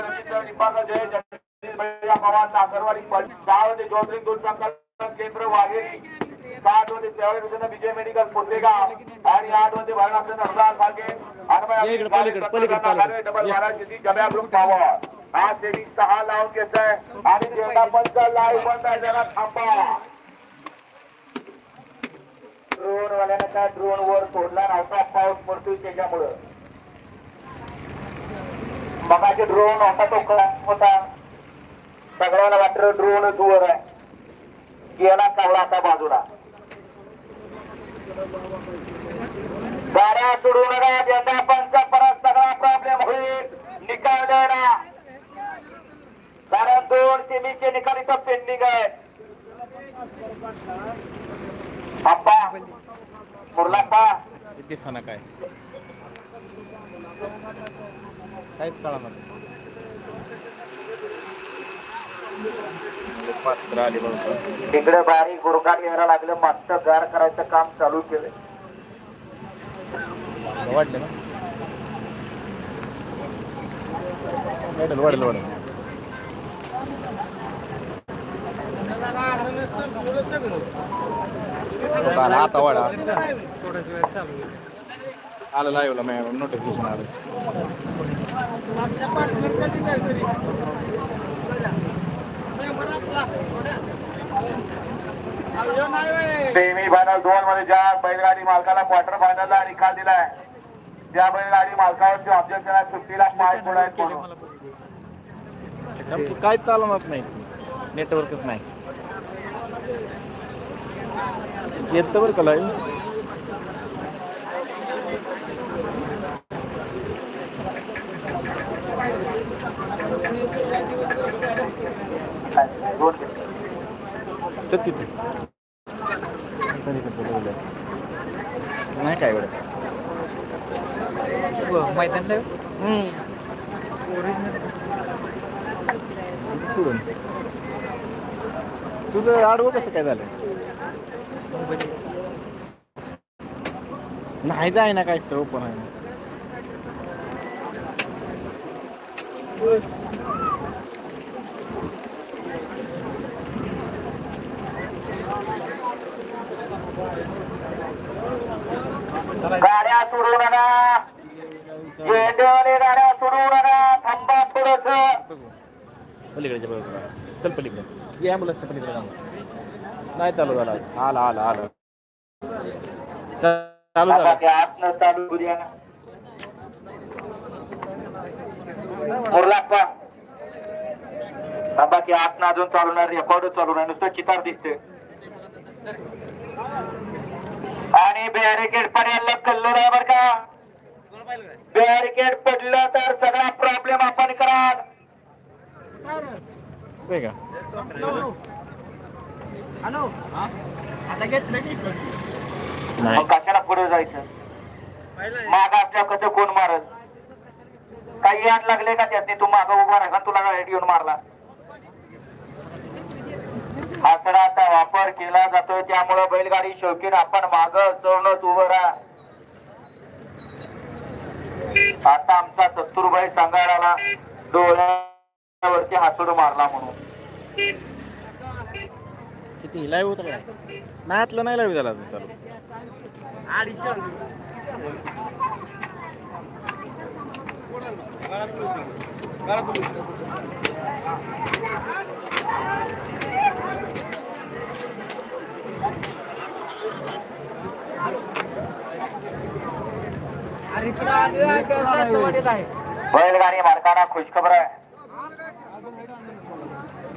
रचित निपाका जय पवार दूध संकलन केंद्र वाघेरी सात मध्ये त्यावेळेस विजय मेडिकल पुसेगाव आणि आठमध्ये भरणाचं नरदार फागे या इकडे, पलीकडे, पलीकडे चालू. डबल बारा किती जब्या ग्रुप पॉवर हा सेविंग सहा लावून घेतोय आणि जेवढा पंच लाईव्ह बंद आहे त्याला थांबा ड्रोन वाल्यानं काय ड्रोन वर सोडला नव्हता पाऊस पडतोय त्याच्यामुळं. मगाचे ड्रोन होता तो होता. सगळ्याला वाटलं ड्रोन वर आहे. गेला कावळा आता बाजूला. गाड्या सोडू नका यंदा पंचा परत सगळा प्रॉब्लेम होईल. निकाल द्यायला. कारण दोन सेमीचे निकाल इथं पेंडिंग आहे अप्पा मुरलाप्पा. किती काय काहीच कळा पाच आली बघ इकडे बारीक गुरगाड यायला लागलं मस्त गार करायचं काम चालू केलं. वाढलं ना? वाढेल वाढेल वाढेल. आला आता वाढा. आलं लाईव्हला नोटिफिकेशन आलं. सेमी फायनल दोन मध्ये ज्या बैलगाडी मालकाला क्वार्टर फायनलला निकाल दिलाय त्या बैलगाडी मालकावरची ऑब्जेक्शन आहे सुट्टीला पाय म्हणून नेमकी काय चालवणार नाही? नेटवर्कच नाही. येतं बरं का लाईव्ह दोन. तर तिथे. नाही काय एवढं. मैदान सोडून. तुझं आडवं कसं काय झालं? नाही जाय ना काय तर ओपन आहे. गाड्या सोडू नका. गाड्या सोडू नका. थांबा थोडस. चल पलीकडे. पलीकडे नाही चालू झाला आला आला आला. चालू झाला. चालू करूया. मुरलाप्पा. की आत ना अजून चालू नाही. रेकॉर्ड चालू नाही. नुसतं चितार दिसते आणि बॅरिकेड पडायला कल्लोर आहे बरं का? बॅरिकेड पडलं तर सगळा प्रॉब्लेम आपण करा कशाला पुढे जायचं? माग आपल्या कसं कोण मारत काही याद लागले का त्यातनी तू माग उभा राहा तुला येऊन मारला. सराचा वापर केला जातोय त्यामुळे बैलगाडी शौकीन आपण माग चढणच उभं राहा. आता आमचा सत्तूरबाई सांगाडाला डोळ्यावरती हातोड मारला म्हणून. किती? लाईव्ह होतं काय? नाही लाईव्ह झाला अजून चालू. बैलगाडी मालकांना खुशखबर आहे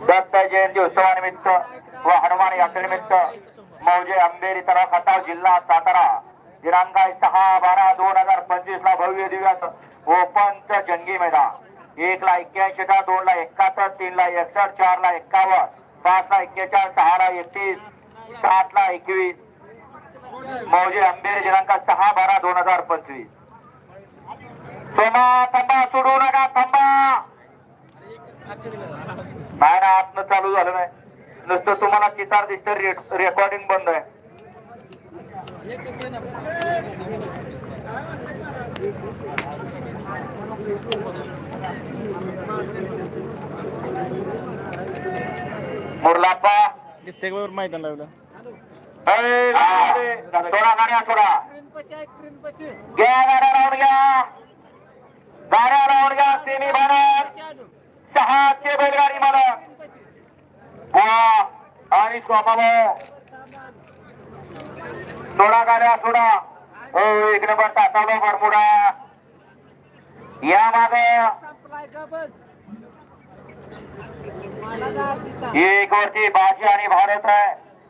दत्त जयंती उत्सवानिमित्त व हनुमान यात्रेनिमित्त मौजे अंबेरी तरा खटाव जिल्हा सातारा. दिनांक सहा बारा दोन हजार पंचवीस ला भव्य दिव्यात ओपनच जंगी मैदान. एक ला एक्क्याऐंशी ला दोन ला एकाहत्तर तीन ला एकसष्ट चार ला एक्कावन्न पाच ला एक्केचाळीस सहा ला एकतीस सात ला एकवीस. मौजे अंबेरी दिनांक सहा बारा दोन हजार पंचवीस. सोमा थांबा सोडू नका थांबा. नाही ना आतनं चालू झालं नाही. नुसतं तुम्हाला चितार दिसतं रेकॉर्डिंग बंद आहे. मुरलाप्पा. दिसते बरोबर मैदान लावलं? सोडा गाड्या सोडा. घ्या गाड्या राहून घ्या. गाड्या वर्गा सेमी भारत सहाचे बैलगाडी मालक. बुवा आणि स्वभाव सोडा गाड्या सोडा. हो एक नंबर तासावलं बरमुडा. या मागे. एक वरती बाजी आणि भारत आहे.